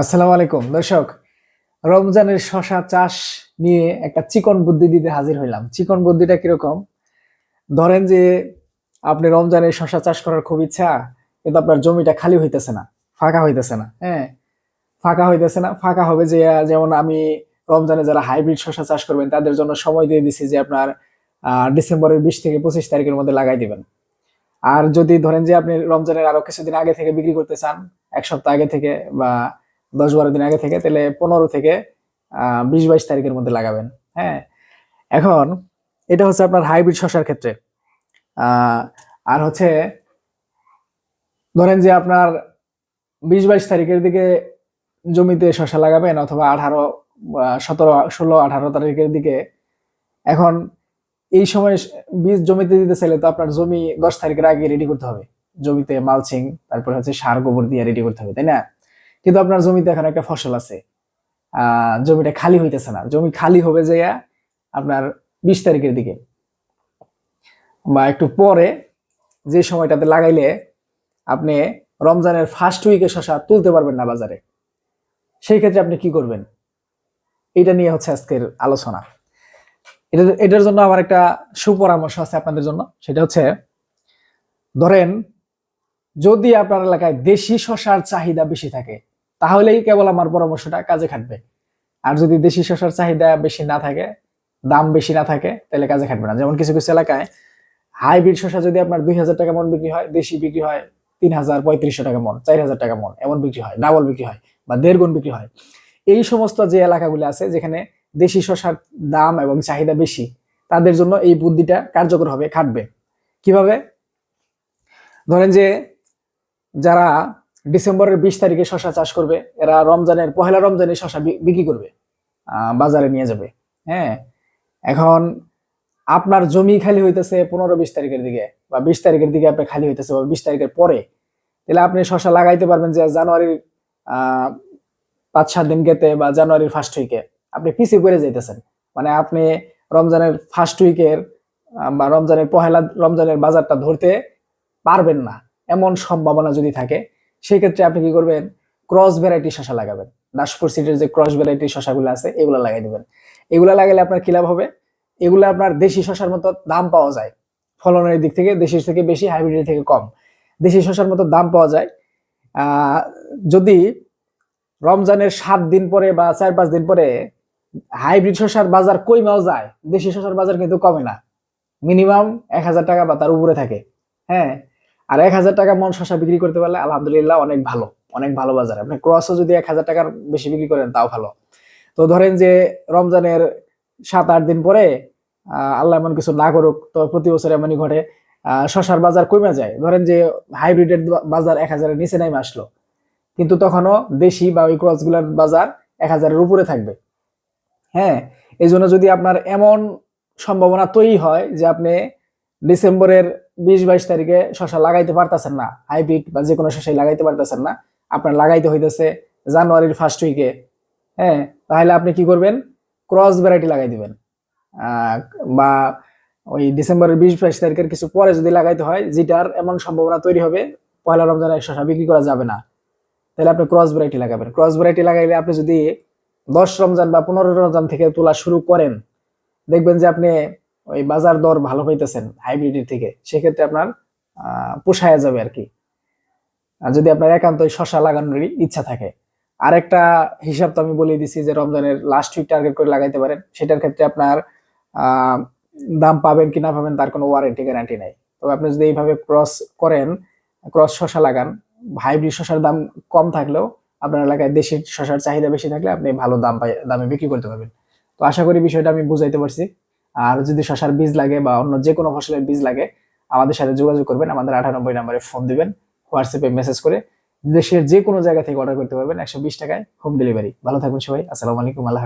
আসসালামু আলাইকুম। দর্শক, রমজানের শশা চাষ নিয়ে একটা চিকন বুদ্ধি দিতে হাজির হইলাম। চিকন বুদ্ধিটা কীরকম? ধরেন যে আপনি রমজানের শশা চাষ করার খুব ইচ্ছা, কিন্তু আপনার জমিটা খালি হইতেছে না, ফাঁকা হইতেছে না হ্যাঁ? ফাঁকা হইতেছে না, ফাঁকা হবে যে, যেমন আমি রমজানে যারা হাইব্রিড শশা চাষ করবেন, তাদের জন্য সময় দিয়ে দিছি যে আপনার ডিসেম্বরের বিশ থেকে পঁচিশ তারিখের মধ্যে লাগাই দিবেন। আর যদি ধরেন যে আপনি রমজানের আরও কিছুদিন আগে থেকে বিক্রি করতে চান, এক সপ্তাহ আগে থেকে বা দশ বারো দিন আগে থেকে, তাহলে পনেরো থেকে বিশ বাইশ তারিখের মধ্যে লাগাবেন। হ্যাঁ? এখন এটা হচ্ছে আপনার হাইব্রিড শসার ক্ষেত্রে। আর হচ্ছে ধরেন যে আপনার বিশ বাইশ তারিখের দিকে জমিতে শসা লাগাবেন অথবা আঠারো সতেরো, ষোলো, আঠারো তারিখের দিকে। এখন এই সময় বীজ জমিতে দিতে চাইলে তো আপনার জমি দশ তারিখের আগে রেডি করতে হবে। জমিতে মালচিং তারপরে হচ্ছে সার, গোবর দিয়ে রেডি করতে হবে, তাই না? কিন্তু আপনার জমিতে এখন একটা ফসল আছে। জমিটা খালি হইতেছে না। জমি খালি হবে যে আপনার বিশ তারিখের দিকে। বা একটু পরে যে সময়টাতে লাগাইলে আপনি রমজানের ফার্স্ট উইকে শশা তুলতে পারবেন না বাজারে। সেই ক্ষেত্রে আপনি কি করবেন? এটা নিয়ে হচ্ছে আজকের আলোচনা। এটা, এটার জন্য আমার একটা সুপরামর্শ আছে আপনাদের জন্য। সেটা হচ্ছে, ধরেন যদি আপনার এলাকায় দেশি শশার চাহিদা বেশি থাকে তাহলেই কেবল আমার পরামর্শটা কাজে খাটবে। আর যদি দেশি শশার চাহিদা বেশি না থাকে, দাম বেশি না থাকে, তাহলে কাজে খাটবে না। যেমন কিছু কিছু এলাকায় হাইব্রিড শশা যদি আপনার দুই হাজার টাকা মন বিক্রি হয়, দেশি বিক্রি হয় তিন হাজার পঁয়ত্রিশশো টাকা মন, চার হাজার টাকা মন, এমন বিক্রি হয়, ডাবল বিক্রি হয় বা দেড় গুণ বিক্রি হয়। এই সমস্ত যে এলাকাগুলো আছে, যেখানে দেশি শশার দাম এবং চাহিদা বেশি, তাদের জন্য এই বুদ্ধিটা কার্যকর হবে, খাটবে। কীভাবে? ধরেন যে যারা ডিসেম্বরের বিশ তারিখে শশা চাষ করবে। এরা রমজানের, পহেলা রমজানে শশা বিক্রি করবে বাজারে নিয়ে যাবে। হ্যাঁ? এখন আপনার জমি খালি হইতেছে পনেরো বিশ তারিখের দিকে বা বিশ তারিখের দিকে আপনি খালি হইতেছে বা বিশ তারিখের পরে, তাহলে আপনি শশা লাগাইতে পারবেন যে জানুয়ারির পাঁচ সাত দিন গেতে বা জানুয়ারির ফার্স্ট উইকে আপনি পিছিয়ে পড়ে যাইতেছেন। মানে আপনি রমজানের ফার্স্ট উইকের বা রমজানের পহেলা, রমজানের বাজারটা ধরতে পারবেন না। এমন সম্ভাবনা যদি থাকে সেই ক্ষেত্রে আপনি কি করবেন? ক্রস ভ্যারাইটি শশা লাগাবেন। নাশপুর সিটের যে ক্রস ভ্যারাইটি শশাগুলো আছে, এগুলো লাগাই দিবেন। এগুলো লাগালে আপনার কি লাভ হবে? এগুলো আপনার দেশি শশার মতো দাম পাওয়া যায়। ফলনের দিক থেকে দেশির থেকে বেশি, হাইব্রিডের থেকে কম। দেশি শশার মতো দাম পাওয়া যায়। যদি রমজানের সাত দিন পরে বা চার পাঁচ দিন পরে হাইব্রিড শশার বাজার কইমাও যায়, দেশি শশার বাজার কিন্তু কমে না। মিনিমাম এক হাজার টাকা বা তার উপরে থাকে। হ্যাঁ? আর এক হাজার টাকা মন শশা বিক্রি করতে পারলে আলহামদুলিল্লাহ অনেক ভালো অনেক ভালো বাজার। আপনি ক্রসও যদি এক হাজার টাকার বেশি বিক্রি করেন, তাও ভালো। তো ধরেন যে রমজানের সাত, আট দিন পরে আল্লাহ এমন কিছু না করুক, তো প্রতি বছর এমনই ঘটে শশার বাজার কমে যায়। ধরেন যে হাইব্রিডের বাজার এক হাজারের নিচে নেমে আসলো, কিন্তু তখনও দেশি বা ওই ক্রসগুলোর বাজার এক হাজারের উপরে থাকবে। হ্যাঁ এই জন্য যদি আপনার এমন সম্ভাবনা তৈরি হয় যে আপনি ডিসেম্বরের বিশ বাইশ তারিখে শশা লাগাইতে পারতেছেন না। হাইব্রিড বা যে কোনো শশাই লাগাইতে পারতেছেন না। আপনার লাগাইতে হইতেছে জানুয়ারির ফার্স্ট উইকে হ্যাঁ তাহলে আপনি কি করবেন? ক্রস ভ্যারাইটি লাগাই দিবেন। বা ওই ডিসেম্বরের বিশ বাইশ তারিখের কিছু পরে যদি লাগাইতে হয়, যেটার এমন সম্ভাবনা তৈরি হবে, পয়লা রমজানের শশা বিক্রি করা যাবে না। তাহলে আপনি ক্রস ভ্যারাইটি লাগাবেন। ক্রস ভ্যারাইটি লাগাইলে আপনি যদি দশ রমজান বা পনেরো রমজান থেকে তোলা শুরু করেন, দেখবেন যে আপনি ওই বাজার দর ভালো পাইতেছেন হাইব্রিডের থেকে, সেক্ষেত্রে আপনার পোষায়া যাবে আর কি আর যদি আপনার একান্তই শশা লাগানোর ইচ্ছা থাকে। আরেকটা হিসাব তো আমি বলে দিছি যে রমজানের লাস্ট উইক টার্গেট করে লাগাইতে পারেন, সেটার ক্ষেত্রে আপনার দাম পাবেন কি না পাবেন তার কোনো ওয়ারেন্টি গ্যারান্টি নাই। তবে আপনি যদি এইভাবে ক্রস করেন ক্রস শশা লাগান হাইব্রিড শশার দাম কম থাকলেও আপনার এলাকায় দেশি শশার চাহিদা বেশি থাকলে আপনি ভালো দাম দামে বিক্রি করতে পারবেন। তো আশা করি বিষয়টা আমি বুঝাইতে পারছি। আর যদি শশার বীজ লাগে বা অন্য যে কোনো ফসলের বীজ লাগে, আমাদের সাথে যোগাযোগ করবেন। আমাদের আঠানব্বই নাম্বারে ফোন দিবেন হোয়াটসঅ্যাপে মেসেজ করে দেশের যে কোনো জায়গা থেকে অর্ডার করতে পারবেন। একশো বিশ টাকায় হোম ডেলিভারি ভালো থাকবেন সবাই। আসসালামু আলাইকুম। আল্লাহ